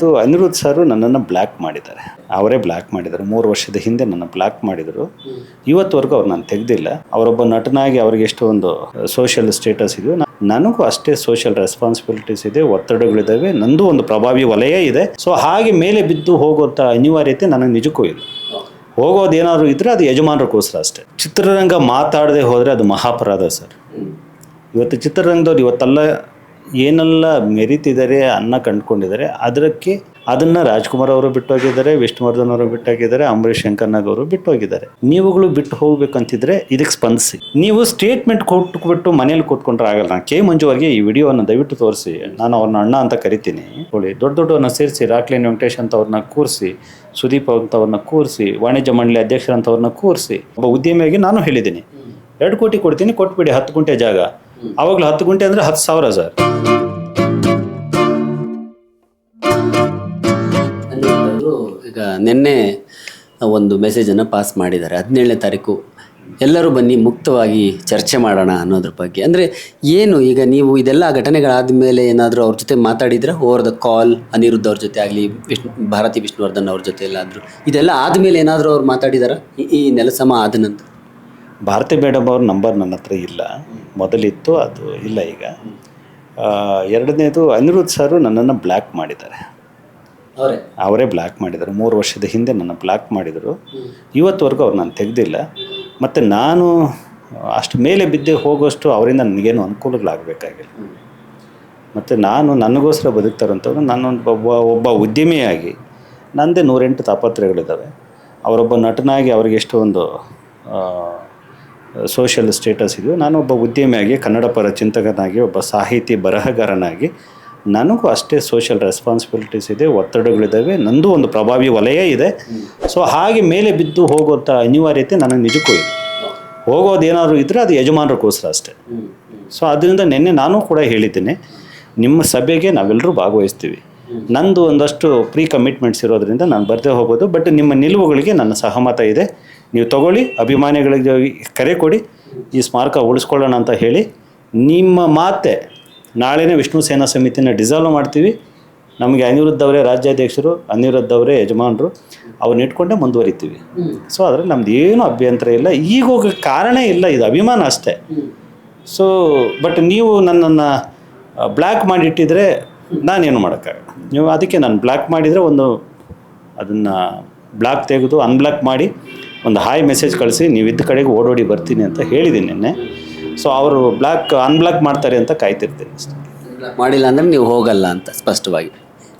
ಇದು ಅನಿರುದ್ಧ ಸರು ನನ್ನನ್ನು ಬ್ಲ್ಯಾಕ್ ಮಾಡಿದ್ದಾರೆ. ಅವರೇ ಬ್ಲ್ಯಾಕ್ ಮಾಡಿದ್ದಾರೆ. ಮೂರು ವರ್ಷದ ಹಿಂದೆ ನನ್ನ ಬ್ಲ್ಯಾಕ್ ಮಾಡಿದರು. ಇವತ್ತವರೆಗೂ ಅವ್ರು ನಾನು ತೆಗೆದಿಲ್ಲ. ಅವರೊಬ್ಬ ನಟನಾಗಿ ಅವ್ರಿಗೆ ಎಷ್ಟು ಒಂದು ಸೋಷಿಯಲ್ ಸ್ಟೇಟಸ್ ಇದೆಯೋ ನನಗೂ ಅಷ್ಟೇ ಸೋಷಿಯಲ್ ರೆಸ್ಪಾನ್ಸಿಬಿಲಿಟೀಸ್ ಇದೆ ಒತ್ತಡಗಳಿದ್ದಾವೆ. ನಂದು ಒಂದು ಪ್ರಭಾವಿ ವಲಯ ಇದೆ. ಸೊ ಹಾಗೆ ಮೇಲೆ ಬಿದ್ದು ಹೋಗುವಂಥ ಅನಿವಾರ್ಯತೆ ನನಗೆ ನಿಜಕ್ಕೂ ಇದೆ ಹೋಗೋದೇನಾದ್ರು ಇದ್ರೆ ಅದು ಯಜಮಾನರಿಗೋಸ್ಕರ ಅಷ್ಟೇ. ಚಿತ್ರರಂಗ ಮಾತಾಡದೆ ಹೋದರೆ ಅದು ಮಹಾಪರಾಧ ಸರ್. ಇವತ್ತು ಚಿತ್ರರಂಗದವ್ರು ಇವತ್ತೆಲ್ಲ ಏನೆಲ್ಲ ಮೆರಿತಿದ್ದಾರೆ ಅನ್ನ ಕಂಡುಕೊಂಡಿದ್ದಾರೆ, ಅದಕ್ಕೆ ಅದನ್ನ ರಾಜ್ಕುಮಾರ್ ಅವರು ಬಿಟ್ಟೋಗಿದ್ದಾರೆ, ವಿಷ್ಣುವರ್ಧನ್ ಅವರು ಬಿಟ್ಟೋಗಿದ್ದಾರೆ, ಅಂಬರೀಷ್ ಶಂಕರ್ನಾಗ್ ಅವರು ಬಿಟ್ಟೋಗಿದ್ದಾರೆ. ನೀವುಗಳು ಬಿಟ್ಟು ಹೋಗ್ಬೇಕಂತಿದ್ರೆ ಇದಕ್ಕೆ ಸ್ಪಂದಿಸಿ. ನೀವು ಸ್ಟೇಟ್ಮೆಂಟ್ ಕೊಟ್ಬಿಟ್ಟು ಮನೇಲಿ ಕೂತ್ಕೊಂಡ್ರೆ ಆಗಲ್ಲ. ಕೆ ಅವರಿಗೆ ಈ ವಿಡಿಯೋನ ದಯವಿಟ್ಟು ತೋರಿಸಿ, ನಾನು ಅವ್ರನ್ನ ಅಣ್ಣ ಅಂತ ಕರಿತೀನಿ. ಹೇಳಿ ದೊಡ್ಡ ದೊಡ್ಡವ್ರನ್ನ ಸೇರಿಸಿ ರಾಕ್ಲೇನ್ ವೆಂಕಟೇಶ್ ಅಂತ ಅವ್ರನ್ನ ಕೂರಿಸಿ, ಸುದೀಪ್ ಅಂತವ್ರನ್ನ ಕೂರಿಸಿ, ವಾಣಿಜ್ಯ ಮಂಡಳಿ ಅಧ್ಯಕ್ಷರಂತವ್ರನ್ನ ಕೂರಿಸಿ, ಒಬ್ಬ ಉದ್ಯಮಿಯಾಗಿ ನಾನು ಹೇಳಿದ್ದೀನಿ. ಎರಡು ಕೋಟಿ ಕೊಡ್ತೀನಿ, ಕೊಟ್ಬಿಡಿ, ಹತ್ತು ಗುಂಟೆ ಜಾಗ. ಅವಾಗಲೂ ಹತ್ತು ಗುಂಟೆ ಅಂದ್ರೆ ಹತ್ತು ಸಾವಿರ ಸರ್. ಈಗ ನಿನ್ನೆ ಒಂದು ಮೆಸೇಜನ್ನು ಪಾಸ್ ಮಾಡಿದ್ದಾರೆ. ಹದಿನೇಳನೇ ತಾರೀಕು. ಎಲ್ಲರೂ ಬನ್ನಿ, ಮುಕ್ತವಾಗಿ ಚರ್ಚೆ ಮಾಡೋಣ ಅನ್ನೋದ್ರ ಬಗ್ಗೆ. ಅಂದರೆ ಏನು ಈಗ ನೀವು ಇದೆಲ್ಲ ಘಟನೆಗಳಾದ ಮೇಲೆ ಏನಾದರೂ ಅವ್ರ ಜೊತೆ ಮಾತಾಡಿದ್ರೆ ಓವರ್ ದ ಕಾಲ್ ಅನಿರುದ್ಧ ಅವ್ರ ಜೊತೆ ಆಗಲಿ, ವಿಷ್ಣು, ಭಾರತಿ ವಿಷ್ಣುವರ್ಧನ್ ಅವ್ರ ಜೊತೆ ಎಲ್ಲಾದರೂ. ಇದೆಲ್ಲ ಆದಮೇಲೆ ಏನಾದರೂ ಅವ್ರು ಮಾತಾಡಿದಾರ? ಈ ನೆಲಸಮ ಆದ ನಂತರ? ಭಾರತಿ ಮೇಡಮ್ ಅವ್ರ ನಂಬರ್ ನನ್ನ ಹತ್ರ ಇಲ್ಲ. ಮೊದಲಿತ್ತು ಅದು ಇಲ್ಲ ಈಗ. ಎರಡನೇದು ಅನಿರುದ್ಧ್ ಸರು ನನ್ನನ್ನು ಬ್ಲ್ಯಾಕ್ ಮಾಡಿದ್ದಾರೆ. ಅವರೇ? ಬ್ಲ್ಯಾಕ್ ಮಾಡಿದ್ದಾರೆ. ಮೂರು ವರ್ಷದ ಹಿಂದೆ ನನ್ನ ಬ್ಲ್ಯಾಕ್ ಮಾಡಿದರು. ಇವತ್ತವರೆಗೂ ಅವ್ರು ನಾನು ತೆಗೆದಿಲ್ಲ. ಮತ್ತು ನಾನು ಅಷ್ಟು ಮೇಲೆ ಬಿದ್ದೆ ಹೋಗೋಷ್ಟು ಅವರಿಂದ ನನಗೇನು ಅನುಕೂಲಗಳಾಗಬೇಕಾಗಿಲ್ಲ. ಮತ್ತು ನಾನು ನನಗೋಸ್ಕರ ಬದುಕ್ತಾರಂಥವ್ರು ನಾನೊಂದು ಒಬ್ಬ ಒಬ್ಬ ಉದ್ಯಮಿಯಾಗಿ ನನ್ನದೇ ನೂರೆಂಟು ತಾಪತ್ರಯಗಳಿದ್ದಾವೆ. ಅವರೊಬ್ಬ ನಟನಾಗಿ ಅವ್ರಿಗೆ ಎಷ್ಟೊಂದು ಸೋಷಿಯಲ್ ಸ್ಟೇಟಸ್ ಇದೆಯೋ ನಾನು ಒಬ್ಬ ಉದ್ಯಮಿಯಾಗಿ, ಕನ್ನಡ ಪರ ಚಿಂತಕನಾಗಿ, ಒಬ್ಬ ಸಾಹಿತಿ ಬರಹಗಾರನಾಗಿ, ನನಗೂ ಅಷ್ಟೇ ಸೋಷಿಯಲ್ ರೆಸ್ಪಾನ್ಸಿಬಿಲಿಟೀಸ್ ಇದೆ, ಒತ್ತಡಗಳಿದ್ದಾವೆ, ನಂದು ಒಂದು ಪ್ರಭಾವಿ ವಲಯ ಇದೆ. ಸೊ ಹಾಗೆ ಮೇಲೆ ಬಿದ್ದು ಹೋಗೋಂಥ ಅನಿವಾರ್ಯತೆ ನನಗೆ ನಿಜಕ್ಕೂ ಇದೆ. ಹೋಗೋದೇನಾದ್ರು ಇದ್ದರೆ ಅದು ಯಜಮಾನರಿಗೋಸ್ಕರ ಅಷ್ಟೇ. ಸೊ ಅದರಿಂದ ನಿನ್ನೆ ನಾನು ಕೂಡ ಹೇಳಿದ್ದೇನೆ, ನಿಮ್ಮ ಸಭೆಗೆ ನಾವೆಲ್ಲರೂ ಭಾಗವಹಿಸ್ತೀವಿ. ನಂದು ಒಂದಷ್ಟು ಪ್ರೀ ಕಮಿಟ್ಮೆಂಟ್ಸ್ ಇರೋದ್ರಿಂದ ನಾನು ಬರದೇ ಹೋಗೋದು ಬಟ್ ನಿಮ್ಮ ನಿಲುವುಗಳಿಗೆ ನನ್ನ ಸಹಮತ ಇದೆ. ನೀವು ತಗೊಳ್ಳಿ ಅಭಿಮಾನಿಗಳಿಗೆ ಕರೆ ಕೊಡಿ ಈ ಸ್ಮಾರಕ ಉಳಿಸ್ಕೊಳ್ಳೋಣ ಅಂತ ಹೇಳಿ ನಿಮ್ಮ ಮಾತೆ ನಾಳೆನೇ ವಿಷ್ಣು ಸೇನಾ ಸಮಿತಿನ ಡಿಸಾಲ್ವ್ ಮಾಡ್ತೀವಿ. ನಮಗೆ ಅನಿರುದ್ಧ ಅವರೇ ರಾಜ್ಯಾಧ್ಯಕ್ಷರು ಅನಿರುದ್ಧ ಅವರೇ ಯಜಮಾನರು ಅವ್ರನ್ನ ಇಟ್ಕೊಂಡೇ ಮುಂದುವರಿತೀವಿ. ಸೊ ಅದರಲ್ಲಿ ನಮ್ದು ಏನೂ ಅಭ್ಯಂತರ ಇಲ್ಲ ಈಗ ಹೋಗೋ ಕಾರಣ ಇಲ್ಲ ಇದು ಅಭಿಮಾನ ಅಷ್ಟೇ. ಸೊ ಬಟ್ ನೀವು ನನ್ನನ್ನು ಬ್ಲ್ಯಾಕ್ ಮಾಡಿಟ್ಟಿದ್ರೆ ನಾನೇನು ಮಾಡೋಕ್ಕಾಗಲ್ಲ. ನೀವು ಅದಕ್ಕೆ ನಾನು ಬ್ಲ್ಯಾಕ್ ಮಾಡಿದರೆ ಒಂದು ಅದನ್ನು ಬ್ಲಾಕ್ ತೆಗೆದು ಅನ್ಬ್ಲಾಕ್ ಮಾಡಿ ಒಂದು ಹಾಯ್ ಮೆಸೇಜ್ ಕಳಿಸಿ ನೀವು ಇದ್ದ ಕಡೆಗೆ ಓಡೋಡಿ ಬರ್ತೀನಿ ಅಂತ ಹೇಳಿದ್ದೀನಿ ನಿನ್ನೆ. ಸೊ ಅವರು ಬ್ಲಾಕ್ ಅನ್ಬ್ಲಾಕ್ ಮಾಡ್ತಾರೆ ಅಂತ ಕಾಯ್ತಿರ್ತೀನಿ ಅಷ್ಟೇ. ಮಾಡಿಲ್ಲ ಅಂದರೆ ನೀವು ಹೋಗಲ್ಲ ಅಂತ ಸ್ಪಷ್ಟವಾಗಿ.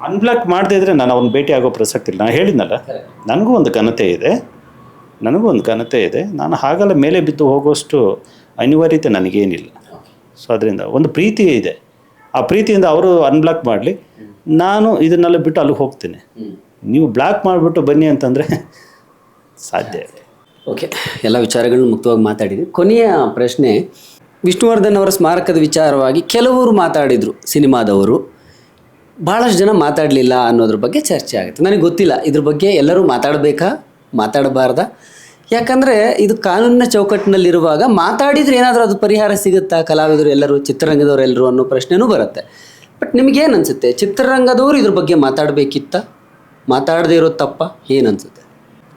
ಅನ್ಬ್ಲಾಕ್ ಮಾಡದೇ ಇದ್ರೆ ನಾನು ಅವ್ನು ಭೇಟಿ ಆಗೋ ಪ್ರಸಕ್ತಿ ಇಲ್ಲ. ನಾನು ಹೇಳಿದ್ನಲ್ಲ ನನಗೂ ಒಂದು ಘನತೆ ಇದೆ. ನನಗೂ ಒಂದು ಘನತೆ ಇದೆ. ನಾನು ಹಾಗಲ್ಲ ಮೇಲೆ ಬಿದ್ದು ಹೋಗೋಷ್ಟು ಅನಿವಾರ್ಯತೆ ನನಗೇನಿಲ್ಲ. ಸೊ ಅದರಿಂದ ಒಂದು ಪ್ರೀತಿ ಇದೆ. ಆ ಪ್ರೀತಿಯಿಂದ ಅವರು ಅನ್ಬ್ಲಾಕ್ ಮಾಡಲಿ. ನಾನು ಇದನ್ನೆಲ್ಲ ಬಿಟ್ಟು ಅಲ್ಲಿಗೆ ಹೋಗ್ತೀನಿ. ನೀವು ಬ್ಲಾಕ್ ಮಾಡಿಬಿಟ್ಟು ಬನ್ನಿ ಅಂತಂದರೆ ಸಾಧ್ಯ ಓಕೆ ಎಲ್ಲ ವಿಚಾರಗಳನ್ನ ಮುಕ್ತವಾಗಿ ಮಾತಾಡಿದ್ವಿ. ಕೊನೆಯ ಪ್ರಶ್ನೆ, ವಿಷ್ಣುವರ್ಧನ್ ಅವರ ಸ್ಮಾರಕದ ವಿಚಾರವಾಗಿ ಕೆಲವರು ಮಾತಾಡಿದರು ಸಿನಿಮಾದವರು. ಭಾಳಷ್ಟು ಜನ ಮಾತಾಡಲಿಲ್ಲ ಅನ್ನೋದ್ರ ಬಗ್ಗೆ ಚರ್ಚೆ ಆಗುತ್ತೆ. ನನಗೆ ಗೊತ್ತಿಲ್ಲ, ಇದ್ರ ಬಗ್ಗೆ ಎಲ್ಲರೂ ಮಾತಾಡಬೇಕಾ? ಮಾತಾಡಬಾರ್ದಾ? ಯಾಕಂದರೆ ಇದು ಕಾನೂನಿನ ಚೌಕಟ್ಟಿನಲ್ಲಿರುವಾಗ ಮಾತಾಡಿದರೆ ಏನಾದರೂ ಅದು ಪರಿಹಾರ ಸಿಗುತ್ತಾ? ಕಲಾವಿದರು ಎಲ್ಲರೂ, ಚಿತ್ರರಂಗದವರು ಎಲ್ಲರೂ ಅನ್ನೋ ಪ್ರಶ್ನೆನೂ ಬರುತ್ತೆ. ಬಟ್ ನಿಮಗೇನು ಅನಿಸುತ್ತೆ? ಚಿತ್ರರಂಗದವರು ಇದ್ರ ಬಗ್ಗೆ ಮಾತಾಡಬೇಕಿತ್ತ? ಮಾತಾಡದೇ ಇರೋದು ತಪ್ಪ? ಏನನ್ಸುತ್ತೆ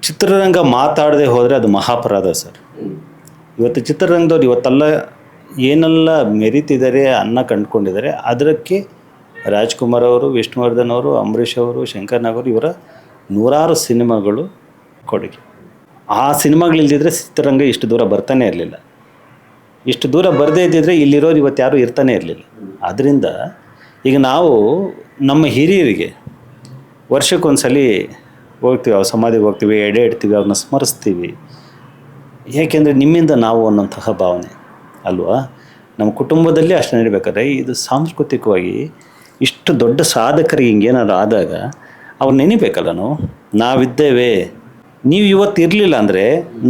ಚಿತ್ರರಂಗ ಮಾತಾಡದೆ ಹೋದರೆ ಅದು ಮಹಾಪರಾಧ ಸರ್. ಇವತ್ತು ಚಿತ್ರರಂಗದವ್ರು ಇವತ್ತೆಲ್ಲ ಏನೆಲ್ಲ ಮೆರಿತಿದ್ದಾರೆ ಅನ್ನ ಕಂಡುಕೊಂಡಿದ್ದಾರೆ, ಅದಕ್ಕೆ ರಾಜ್ಕುಮಾರ್ ಅವರು, ವಿಷ್ಣುವರ್ಧನ್ ಅವರು, ಅಂಬರೀಷ್ ಅವರು ಶಂಕರ್ನಾಗ್ ಅವರು ಇವರ ನೂರಾರು ಸಿನಿಮಾಗಳು ಕೊಡುಗೆ. ಆ ಸಿನಿಮಾಗಳಿಲ್ದಿದ್ರೆ ಚಿತ್ರರಂಗ ಇಷ್ಟು ದೂರ ಬರ್ತಾನೆ ಇರಲಿಲ್ಲ. ಇಷ್ಟು ದೂರ ಬರದೇ ಇದ್ದಿದ್ರೆ ಇಲ್ಲಿರೋರು ಇವತ್ತು ಯಾರೂ ಇರ್ತಾನೆ ಇರಲಿಲ್ಲ. ಆದ್ದರಿಂದ ಈಗ ನಾವು ನಮ್ಮ ಹಿರಿಯರಿಗೆ ವರ್ಷಕ್ಕೊಂದ್ಸಲಿ ಹೋಗ್ತೀವಿ, ಅವ್ರ ಸಮಾಧಿಗೆ ಹೋಗ್ತೀವಿ, ಎಡೆ ಇಡ್ತೀವಿ ಅವ್ರನ್ನ ಸ್ಮರಿಸ್ತೀವಿ. ಏಕೆಂದರೆ ನಿಮ್ಮಿಂದ ನಾವು ಅನ್ನೋಂತಹ ಭಾವನೆ, ಅಲ್ವಾ? ನಮ್ಮ ಕುಟುಂಬದಲ್ಲಿ ಅಷ್ಟು ನಡಿಬೇಕಾದ್ರೆ ಇದು ಸಾಂಸ್ಕೃತಿಕವಾಗಿ ಇಷ್ಟು ದೊಡ್ಡ ಸಾಧಕರಿಗೆ ಹಿಂಗೇನಾದ್ರು ಆದಾಗ ಅವ್ರು ನೆನಿಬೇಕಲ್ಲ ನಾವು? ನಾವಿದ್ದೇವೆ. ನೀವು ಇವತ್ತು ಇರಲಿಲ್ಲ ಅಂದರೆ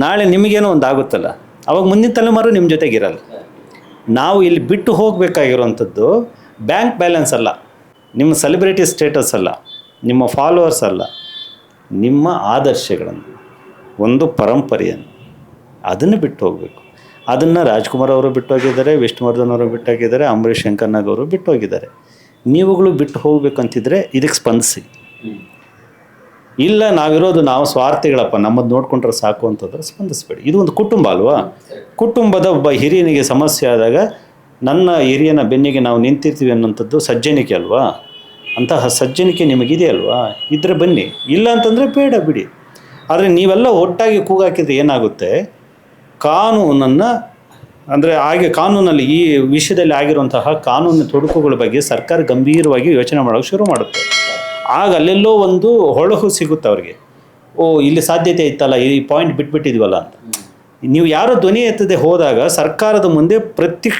ನಾಳೆ ನಿಮಗೇನೋ ಒಂದು ಆಗುತ್ತಲ್ಲ? ಅವಾಗ ಮುಂದಿನ ತಲೆಮಾರು ನಿಮ್ಮ ಜೊತೆಗಿರಲ್ಲ ನಾವು ಇಲ್ಲಿ ಬಿಟ್ಟು ಹೋಗಬೇಕಾಗಿರುವಂಥದ್ದು ಬ್ಯಾಂಕ್ ಬ್ಯಾಲೆನ್ಸ್ ಅಲ್ಲ. ನಿಮ್ಮ ಸೆಲೆಬ್ರಿಟಿ ಸ್ಟೇಟಸ್ ಅಲ್ಲ. ನಿಮ್ಮ ಫಾಲೋವರ್ಸ್ ಅಲ್ಲ, ನಿಮ್ಮ ಆದರ್ಶಗಳನ್ನು, ಒಂದು ಪರಂಪರೆಯನ್ನು ಅದನ್ನು ಬಿಟ್ಟು ಹೋಗಬೇಕು. ಅದನ್ನು ರಾಜ್ಕುಮಾರ್ ಅವರು ಬಿಟ್ಟು ಹೋಗಿದ್ದಾರೆ, ವಿಷ್ಣುವರ್ಧನ್ ಅವರು ಬಿಟ್ಟು ಹೋಗಿದ್ದಾರೆ, ಅಂಬರೀಷ್ ಶಂಕರ್ನಾಗ್ ಅವರು ಬಿಟ್ಟು ಹೋಗಿದ್ದಾರೆ. ನೀವುಗಳು ಬಿಟ್ಟು ಹೋಗ್ಬೇಕಂತಿದ್ರೆ ಇದಕ್ಕೆ ಸ್ಪಂದಿಸಿ. ಇಲ್ಲ, ನಾವಿರೋದು ನಾವು ಸ್ವಾರ್ಥಿಗಳಪ್ಪ, ನಮ್ಮದು ನೋಡ್ಕೊಂಡ್ರೆ ಸಾಕು ಅಂತಂದ್ರೆ ಸ್ಪಂದಿಸ್ಬೇಡಿ. ಇದು ಒಂದು ಕುಟುಂಬ ಅಲ್ವಾ? ಕುಟುಂಬದ ಒಬ್ಬ ಹಿರಿಯನಿಗೆ ಸಮಸ್ಯೆ ಆದಾಗ ನನ್ನ ಹಿರಿಯನ ಬೆನ್ನಿಗೆ ನಾವು ನಿಂತಿರ್ತೀವಿ ಅನ್ನೋಂಥದ್ದು ಸಜ್ಜನಿಕೆ ಅಲ್ವಾ? ಅಂತಹ ಸಜ್ಜನಿಕೆ ನಿಮಗಿದೆ ಅಲ್ವಾ? ಇದ್ರೆ ಬನ್ನಿ. ಇಲ್ಲ ಅಂತಂದರೆ ಬೇಡ, ಬಿಡಿ. ಆದರೆ ನೀವೆಲ್ಲ ಒಟ್ಟಾಗಿ ಕೂಗಾಕಿದ್ರೆ ಏನಾಗುತ್ತೆ? ಕಾನೂನನ್ನು, ಅಂದರೆ ಹಾಗೆ ಕಾನೂನಲ್ಲಿ ಈ ವಿಷಯದಲ್ಲಿ ಆಗಿರುವಂತಹ ಕಾನೂನು ತೊಡಕುಗಳ ಬಗ್ಗೆ ಸರ್ಕಾರ ಗಂಭೀರವಾಗಿ ಯೋಚನೆ ಮಾಡೋಕ್ಕೆ ಶುರು ಮಾಡುತ್ತೆ. ಆಗ ಅಲ್ಲೆಲ್ಲೋ ಒಂದು ಹೊಳಹು ಸಿಗುತ್ತೆ ಅವ್ರಿಗೆ. ಓ, ಇಲ್ಲಿ ಸಾಧ್ಯತೆ ಇತ್ತಲ್ಲ, ಈ ಪಾಯಿಂಟ್ ಬಿಟ್ಬಿಟ್ಟಿದ್ವಲ್ಲ ಅಂತ. ನೀವು ಯಾರು ಧ್ವನಿ ಎತ್ತದೆ ಹೋದಾಗ ಸರ್ಕಾರದ ಮುಂದೆ ಪ್ರತಿ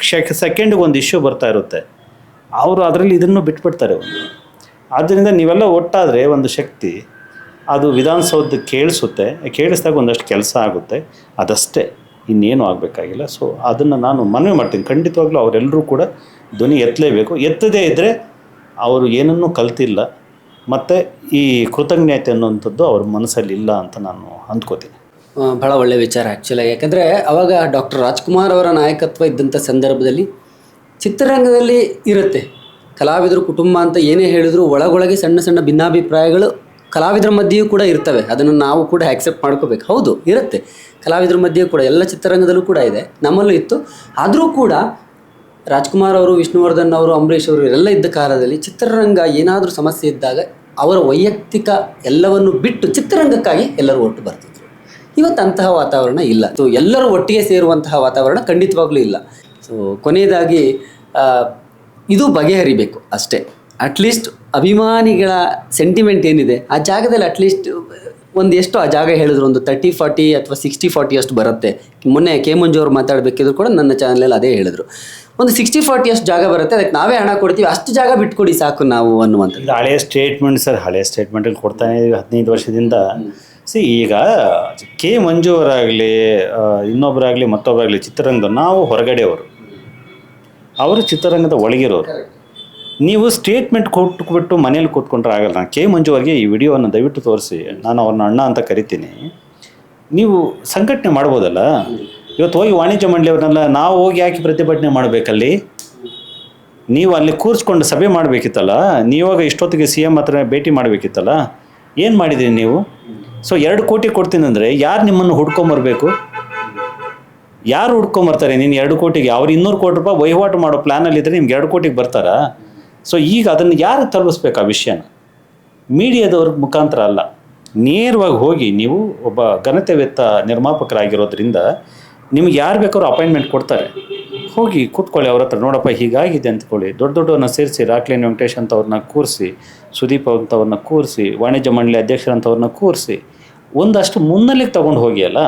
ಸೆಕೆಂಡ್ಗೆ ಒಂದು ಇಶ್ಯೂ ಬರ್ತಾ ಇರುತ್ತೆ. ಅವರು ಅದರಲ್ಲಿ ಇದನ್ನು ಬಿಟ್ಬಿಡ್ತಾರೆ. ಆದ್ದರಿಂದ ನೀವೆಲ್ಲ ಒಟ್ಟಾದರೆ ಒಂದು ಶಕ್ತಿ ಅದು ವಿಧಾನಸೌಧ ಕೇಳಿಸುತ್ತೆ, ಕೇಳಿಸಿದಾಗ ಒಂದಷ್ಟು ಕೆಲಸ ಆಗುತ್ತೆ. ಅದಷ್ಟೇ, ಇನ್ನೇನು ಆಗಬೇಕಾಗಿಲ್ಲ. ಸೊ ಅದನ್ನು ನಾನು ಮನವಿ ಮಾಡ್ತೀನಿ. ಖಂಡಿತವಾಗ್ಲೂ ಅವರೆಲ್ಲರೂ ಕೂಡ ಧ್ವನಿ ಎತ್ತಲೇಬೇಕು. ಎತ್ತದೇ ಇದ್ದರೆ ಅವರು ಏನನ್ನೂ ಕಲ್ತಿಲ್ಲ. ಮತ್ತು ಈ ಕೃತಜ್ಞತೆ ಅನ್ನುವಂಥದ್ದು ಅವ್ರ ಮನಸ್ಸಲ್ಲಿ ಇಲ್ಲ ಅಂತ ನಾನು ಅಂದ್ಕೋತೀನಿ. ಭಾಳ ಒಳ್ಳೆಯ ವಿಚಾರ ಆ್ಯಕ್ಚುಲಾಗಿ ಯಾಕಂದರೆ ಅವಾಗ ಡಾಕ್ಟರ್ ರಾಜ್ಕುಮಾರ್ ಅವರ ನಾಯಕತ್ವ ಇದ್ದಂಥ ಸಂದರ್ಭದಲ್ಲಿ ಚಿತ್ರರಂಗದಲ್ಲಿ ಇರುತ್ತೆ. ಕಲಾವಿದರು ಕುಟುಂಬ ಅಂತ ಏನೇ ಹೇಳಿದ್ರು ಒಳಗೊಳಗೆ ಸಣ್ಣ ಸಣ್ಣ ಭಿನ್ನಾಭಿಪ್ರಾಯಗಳು ಕಲಾವಿದರ ಮಧ್ಯೆಯೂ ಕೂಡ ಇರ್ತವೆ. ಅದನ್ನು ನಾವು ಕೂಡ ಆಕ್ಸೆಪ್ಟ್ ಮಾಡ್ಕೋಬೇಕು. ಹೌದು, ಇರುತ್ತೆ. ಕಲಾವಿದರ ಮಧ್ಯೆಯೂ ಕೂಡ, ಎಲ್ಲ ಚಿತ್ರರಂಗದಲ್ಲೂ ಕೂಡ ಇದೆ. ನಮ್ಮಲ್ಲೂ ಇತ್ತು. ಆದರೂ ಕೂಡ ರಾಜ್ಕುಮಾರ್ ಅವರು, ವಿಷ್ಣುವರ್ಧನ್ ಅವರು, ಅಂಬರೀಷ್ ಅವರು ಇವರೆಲ್ಲ ಇದ್ದ ಕಾಲದಲ್ಲಿ ಚಿತ್ರರಂಗ ಏನಾದರೂ ಸಮಸ್ಯೆ ಇದ್ದಾಗ ಅವರ ವೈಯಕ್ತಿಕ ಎಲ್ಲವನ್ನು ಬಿಟ್ಟು ಚಿತ್ರರಂಗಕ್ಕಾಗಿ ಎಲ್ಲರೂ ಒಟ್ಟು ಬರ್ತಿದ್ರು. ಇವತ್ತು ಅಂತಹ ವಾತಾವರಣ ಇಲ್ಲ. ಸೊ ಎಲ್ಲರೂ ಒಟ್ಟಿಗೆ ಸೇರುವಂತಹ ವಾತಾವರಣ ಖಂಡಿತವಾಗ್ಲೂ ಇಲ್ಲ. ಸೊ ಕೊನೆಯದಾಗಿ ಇದು ಬಗೆಹರಿಬೇಕು ಅಷ್ಟೇ. ಅಟ್ಲೀಸ್ಟ್ ಅಭಿಮಾನಿಗಳ ಸೆಂಟಿಮೆಂಟ್ ಏನಿದೆ ಆ ಜಾಗದಲ್ಲಿ ಅಟ್ಲೀಸ್ಟ್ ಒಂದು ಎಷ್ಟು ಆ ಜಾಗ ಹೇಳಿದ್ರು ಒಂದು ತರ್ಟಿ ಫಾರ್ಟಿ ಅಥವಾ ಸಿಕ್ಸ್ಟಿ ಫಾರ್ಟಿ ಅಷ್ಟು ಬರುತ್ತೆ. ಮೊನ್ನೆ ಕೆ ಮಂಜು ಅವ್ರು ಮಾತಾಡಬೇಕಿದ್ರು ಕೂಡ ನನ್ನ ಚಾನಲಲ್ಲಿ ಅದೇ ಹೇಳಿದ್ರು. ಒಂದು ಸಿಕ್ಸ್ಟಿ ಫಾರ್ಟಿ ಅಷ್ಟು ಜಾಗ ಬರುತ್ತೆ ಅದಕ್ಕೆ ನಾವೇ ಹಣ ಕೊಡ್ತೀವಿ ಅಷ್ಟು ಜಾಗ ಬಿಟ್ಕೊಡಿ ಸಾಕು ನಾವು ಅನ್ನುವಂಥದ್ದು. ಇದು ಹಳೆಯ ಸ್ಟೇಟ್ಮೆಂಟ್ ಸರ್ ಹಳೆಯ ಸ್ಟೇಟ್ಮೆಂಟಲ್ಲಿ ಕೊಡ್ತಾನೆ ಇದೀವಿ ಹದಿನೈದು ವರ್ಷದಿಂದ. ಸಿ ಈಗ ಕೆ ಮಂಜು ಅವರಾಗಲಿ ಇನ್ನೊಬ್ಬರಾಗಲಿ ಮತ್ತೊಬ್ಬರಾಗಲಿ ಚಿತ್ರರಂಗದ ನಾವು ಹೊರಗಡೆಯವರು. ಅವರು ಚಿತ್ರರಂಗದ ಒಳಗಿರೋರು. ನೀವು ಸ್ಟೇಟ್ಮೆಂಟ್ ಕೊಟ್ಬಿಟ್ಟು ಮನೇಲಿ ಕೂತ್ಕೊಂಡ್ರೆ ಆಗಲ್ಲ. ನಾನು ಕೆ ಮಂಜು ಅವರಿಗೆ ಈ ವಿಡಿಯೋವನ್ನು ದಯವಿಟ್ಟು ತೋರಿಸಿ. ನಾನು ಅವ್ರನ್ನ ಅಣ್ಣ ಅಂತ ಕರಿತೀನಿ. ನೀವು ಸಂಘಟನೆ ಮಾಡ್ಬೋದಲ್ಲ? ಇವತ್ತು ಹೋಗಿ ವಾಣಿಜ್ಯ ಮಂಡಳಿಯವ್ರನ್ನೆಲ್ಲ ನಾವು ಹೋಗಿ ಯಾಕೆ ಪ್ರತಿಭಟನೆ ಮಾಡಬೇಕಲ್ಲಿ? ನೀವು ಅಲ್ಲಿ ಕೂರಿಸ್ಕೊಂಡು ಸಭೆ ಮಾಡಬೇಕಿತ್ತಲ್ಲ? ನೀವಾಗ ಇಷ್ಟೊತ್ತಿಗೆ ಸಿ ಎಂ ಹತ್ರ ಭೇಟಿ ಮಾಡಬೇಕಿತ್ತಲ್ಲ? ಏನು ಮಾಡಿದ್ದೀರಿ ನೀವು? ಸೊ ಎರಡು ಕೋಟಿ ಕೊಡ್ತೀನಿ ಅಂದರೆ ಯಾರು ನಿಮ್ಮನ್ನು ಹುಡ್ಕೊಂಬರ್ಬೇಕು? ಯಾರು ಹುಡ್ಕೊಂಬರ್ತಾರೆ ನೀನು ಎರಡು ಕೋಟಿಗೆ, ಅವ್ರು ಇನ್ನೂರು ಕೋಟಿ ರೂಪಾಯಿ ವಹಿವಾಟು ಮಾಡೋ ಪ್ಲ್ಯಾನಲ್ಲಿದ್ದರೆ ನಿಮ್ಗೆ ಎರಡು ಕೋಟಿಗೆ ಬರ್ತಾರಾ? ಸೊ ಈಗ ಅದನ್ನು ಯಾರು ತಲುಪಿಸ್ಬೇಕು ಆ ವಿಷಯನ? ಮೀಡಿಯಾದವ್ರ ಮುಖಾಂತರ ಅಲ್ಲ. ನೇರವಾಗಿ ಹೋಗಿ ನೀವು ಒಬ್ಬ ಘನತೆವೆತ್ತ ನಿರ್ಮಾಪಕರಾಗಿರೋದ್ರಿಂದ ನಿಮ್ಗೆ ಯಾರು ಬೇಕಾದ್ರೂ ಅಪಾಯಿಂಟ್ಮೆಂಟ್ ಕೊಡ್ತಾರೆ. ಹೋಗಿ ಕೂತ್ಕೊಳ್ಳಿ ಅವ್ರ ಹತ್ರ, ನೋಡಪ್ಪ ಹೀಗಾಗಿದೆ ಅಂದ್ಕೊಳ್ಳಿ ದೊಡ್ಡ ದೊಡ್ಡವ್ರನ್ನ ಸೇರಿಸಿ ರಾಕ್ಲೇನ್ ವೆಂಕಟೇಶ್ ಅಂತವ್ರನ್ನ ಕೂರಿಸಿ, ಸುದೀಪ್ ಅಂತವ್ರನ್ನ ಕೂರಿಸಿ, ವಾಣಿಜ್ಯ ಮಂಡಳಿ ಅಧ್ಯಕ್ಷರಂಥವ್ರನ್ನ ಕೂರಿಸಿ, ಒಂದಷ್ಟು ಮುನ್ನಲ್ಲಿಗೆ ತಗೊಂಡು ಹೋಗಿ ಅಲ್ಲ?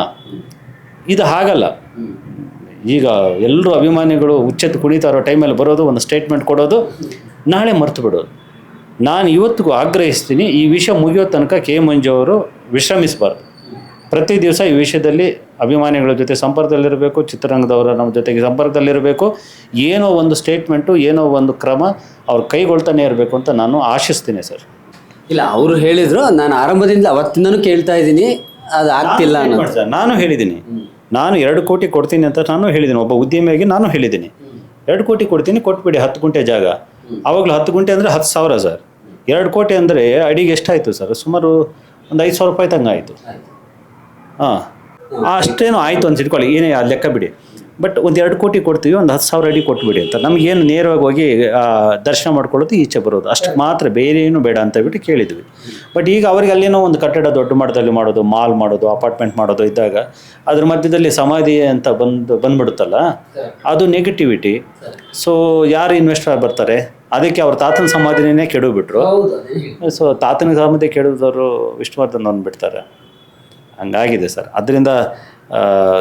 ಇದು ಹಾಗಲ್ಲ. ಈಗ ಎಲ್ಲರೂ ಅಭಿಮಾನಿಗಳು ಉಚ್ಚೆತ್ತು ಕುಣಿತಾ ಇರೋ ಟೈಮಲ್ಲಿ ಬರೋದು ಒಂದು ಸ್ಟೇಟ್ಮೆಂಟ್ ಕೊಡೋದು ನಾಳೆ ಮರ್ತು ಬಿಡೋದು. ನಾನು ಇವತ್ತಿಗೂ ಆಗ್ರಹಿಸ್ತೀನಿ ಈ ವಿಷಯ ಮುಗಿಯೋ ತನಕ ಕೆ ಮಂಜು ಅವರು ವಿಶ್ರಮಿಸಬಾರ್ದು. ಪ್ರತಿ ದಿವಸ ಈ ವಿಷಯದಲ್ಲಿ ಅಭಿಮಾನಿಗಳ ಜೊತೆ ಸಂಪರ್ಕದಲ್ಲಿರಬೇಕು ಚಿತ್ರರಂಗದವರ ನಮ್ಮ ಜೊತೆಗೆ ಸಂಪರ್ಕದಲ್ಲಿರಬೇಕು. ಏನೋ ಒಂದು ಸ್ಟೇಟ್ಮೆಂಟು ಏನೋ ಒಂದು ಕ್ರಮ ಅವ್ರು ಕೈಗೊಳ್ತಾನೆ ಇರಬೇಕು ಅಂತ ನಾನು ಆಶಿಸ್ತೀನಿ ಸರ್. ಇಲ್ಲ ಅವರು ಹೇಳಿದ್ರು ನಾನು ಆರಂಭದಿಂದ ಅವತ್ತಿಂದನೂ ಕೇಳ್ತಾ ಇದ್ದೀನಿ ಅದು ಆಗ್ತಿಲ್ಲ ಸರ್ ನಾನು ಹೇಳಿದ್ದೀನಿ. ನಾನು ಎರಡು ಕೋಟಿ ಕೊಡ್ತೀನಿ ಅಂತ ನಾನು ಹೇಳಿದ್ದೀನಿ. ಒಬ್ಬ ಉದ್ಯಮಿಯಾಗಿ ನಾನು ಹೇಳಿದ್ದೀನಿ. ಎರಡು ಕೋಟಿ ಕೊಡ್ತೀನಿ ಕೊಟ್ಬಿಡಿ ಹತ್ತು ಗುಂಟೆ ಜಾಗ. ಆವಾಗಲೂ ಹತ್ತು ಗುಂಟೆ ಅಂದರೆ ಹತ್ತು ಸಾವಿರ ಸರ್. ಎರಡು ಕೋಟಿ ಅಂದರೆ ಅಡಿಗೆ ಎಷ್ಟಾಯಿತು ಸರ್? ಸುಮಾರು ಒಂದು ಐದು ಸಾವಿರ ರೂಪಾಯಿ ತಂಗ ಆಯಿತು. ಹಾಂ. ಅಷ್ಟೇನೋ ಆಯಿತು ಅಂತ ಇಟ್ಕೊಳ್ಳಿ ಏನೇ ಆ ಲೆಕ್ಕ ಬಿಡಿ. ಬಟ್ ಒಂದು ಎರಡು ಕೋಟಿ ಕೊಡ್ತೀವಿ ಒಂದು ಹತ್ತು ಸಾವಿರ ಅಡಿ ಕೊಟ್ಬಿಡಿ ಅಂತ. ನಮಗೇನು ನೇರವಾಗಿ ಹೋಗಿ ದರ್ಶನ ಮಾಡ್ಕೊಳ್ಳೋದು ಈಚೆ ಬರೋದು. ಅಷ್ಟು ಮಾತ್ರ ಬೇರೆ ಏನು ಬೇಡ ಅಂತ ಬಿಟ್ಟು ಕೇಳಿದ್ವಿ. ಬಟ್ ಈಗ ಅವ್ರಿಗೆ ಅಲ್ಲೇನೋ ಒಂದು ಕಟ್ಟಡ ದೊಡ್ಡ ಮಟ್ಟದಲ್ಲಿ ಮಾಡೋದು ಮಾಲ್ ಮಾಡೋದು ಅಪಾರ್ಟ್ಮೆಂಟ್ ಮಾಡೋದು ಇದ್ದಾಗ ಅದ್ರ ಮಧ್ಯದಲ್ಲಿ ಸಮಾಧಿ ಅಂತ ಬಂದು ಬಂದ್ಬಿಡುತ್ತಲ್ಲ ಅದು ನೆಗೆಟಿವಿಟಿ ಸೊ ಯಾರು ಇನ್ವೆಸ್ಟರ್ ಬರ್ತಾರೆ? ಅದಕ್ಕೆ ಅವ್ರ ತಾತನ ಸಮಾಧಿನೇ ಕೆಡವಿಬಿಟ್ರು ಸೊ ತಾತನ ಸಮಾಧಿ ಕೆಡವಿದವರು ವಿಷ್ಣುವರ್ಧನ್ ಅಂದ್ಬಿಡ್ತಾರೆ. ಬಿಡ್ತಾರೆ ಹಂಗಾಗಿದೆ ಸರ್. ಅದರಿಂದ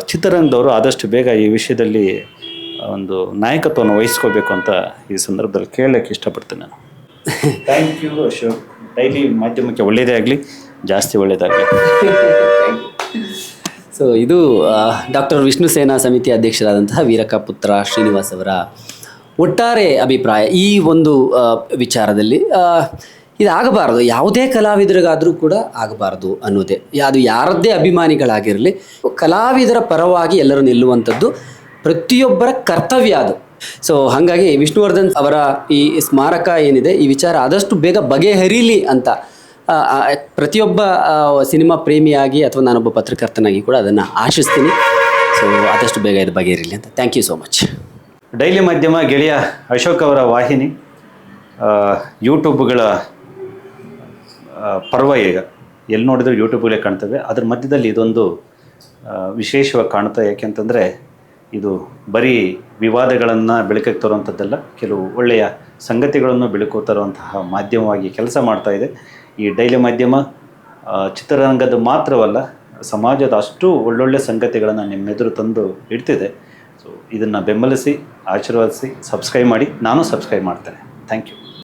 ಚಿತ್ರರಂಗದವರು ಆದಷ್ಟು ಬೇಗ ಈ ವಿಷಯದಲ್ಲಿ ಒಂದು ನಾಯಕತ್ವವನ್ನು ವಹಿಸ್ಕೋಬೇಕು ಅಂತ ಈ ಸಂದರ್ಭದಲ್ಲಿ ಕೇಳೋಕೆ ಇಷ್ಟಪಡ್ತೇನೆ ನಾನು. ಥ್ಯಾಂಕ್ ಯು ಅಶೋಕ್ ಡೈಲಿ ಮಾಧ್ಯಮಕ್ಕೆ ಒಳ್ಳೆಯದೇ ಆಗಲಿ ಜಾಸ್ತಿ ಒಳ್ಳೆಯದಾಗಲಿ ಸೊ ಇದು ಡಾಕ್ಟರ್ ವಿಷ್ಣು ಸೇನಾ ಸಮಿತಿ ಅಧ್ಯಕ್ಷರಾದಂತಹ ವೀರಕ ಪುತ್ರ ಶ್ರೀನಿವಾಸ್ ಅವರ ಒಟ್ಟಾರೆ ಅಭಿಪ್ರಾಯ ಈ ಒಂದು ವಿಚಾರದಲ್ಲಿ. ಇದು ಆಗಬಾರದು ಯಾವುದೇ ಕಲಾವಿದರಿಗಾದರೂ ಕೂಡ ಆಗಬಾರದು ಅನ್ನೋದೇ. ಅದು ಯಾರದ್ದೇ ಅಭಿಮಾನಿಗಳಾಗಿರಲಿ, ಕಲಾವಿದರ ಪರವಾಗಿ ಎಲ್ಲರೂ ನಿಲ್ಲುವಂಥದ್ದು ಪ್ರತಿಯೊಬ್ಬರ ಕರ್ತವ್ಯ ಅದು. ಸೊ ಹಾಗಾಗಿ ವಿಷ್ಣುವರ್ಧನ್ ಅವರ ಈ ಸ್ಮಾರಕ ಏನಿದೆ, ಈ ವಿಚಾರ ಆದಷ್ಟು ಬೇಗ ಬಗೆಹರಿಲಿ ಅಂತ ಪ್ರತಿಯೊಬ್ಬ ಸಿನಿಮಾ ಪ್ರೇಮಿಯಾಗಿ ಅಥವಾ ನಾನೊಬ್ಬ ಪತ್ರಕರ್ತನಾಗಿ ಕೂಡ ಅದನ್ನು ಆಶಿಸ್ತೀನಿ. ಸೊ ಆದಷ್ಟು ಬೇಗ ಇದು ಬಗೆಹರಿಲಿ ಅಂತ. Thank you so much daily ಮಾಧ್ಯಮ ಗೆಳೆಯ ಅಶೋಕ್ ಅವರ ವಾಹಿನಿ ಯೂಟ್ಯೂಬ್ಗಳ ಪರ್ವ ಈಗ. ಎಲ್ಲಿ ನೋಡಿದ್ರು ಯೂಟ್ಯೂಬಲ್ಲೇ ಕಾಣ್ತವೆ. ಅದ್ರ ಮಧ್ಯದಲ್ಲಿ ಇದೊಂದು ವಿಶೇಷವಾಗಿ ಕಾಣ್ತಾ ಯಾಕೆಂತಂದರೆ ಇದು ಬರೀ ವಿವಾದಗಳನ್ನು ಬೆಳಕಿಗೆ ತರುವಂಥದ್ದಲ್ಲ ಕೆಲವು ಒಳ್ಳೆಯ ಸಂಗತಿಗಳನ್ನು ಬೆಳಕು ತರುವಂತಹ ಮಾಧ್ಯಮವಾಗಿ ಕೆಲಸ ಮಾಡ್ತಾ ಇದೆ. ಈ ಡೈಲಿ ಮಾಧ್ಯಮ ಚಿತ್ರರಂಗದ ಮಾತ್ರವಲ್ಲ, ಸಮಾಜದ ಅಷ್ಟು ಒಳ್ಳೊಳ್ಳೆ ಸಂಗತಿಗಳನ್ನು ನಿಮ್ಮೆದುರು ತಂದು ಇಡ್ತಿದೆ. ಸೊ ಇದನ್ನು ಬೆಂಬಲಿಸಿ, ಆಶೀರ್ವದಿಸಿ ಸಬ್ಸ್ಕ್ರೈಬ್ ಮಾಡಿ. ನಾನು ಸಬ್ಸ್ಕ್ರೈಬ್ ಮಾಡ್ತೇನೆ. Thank you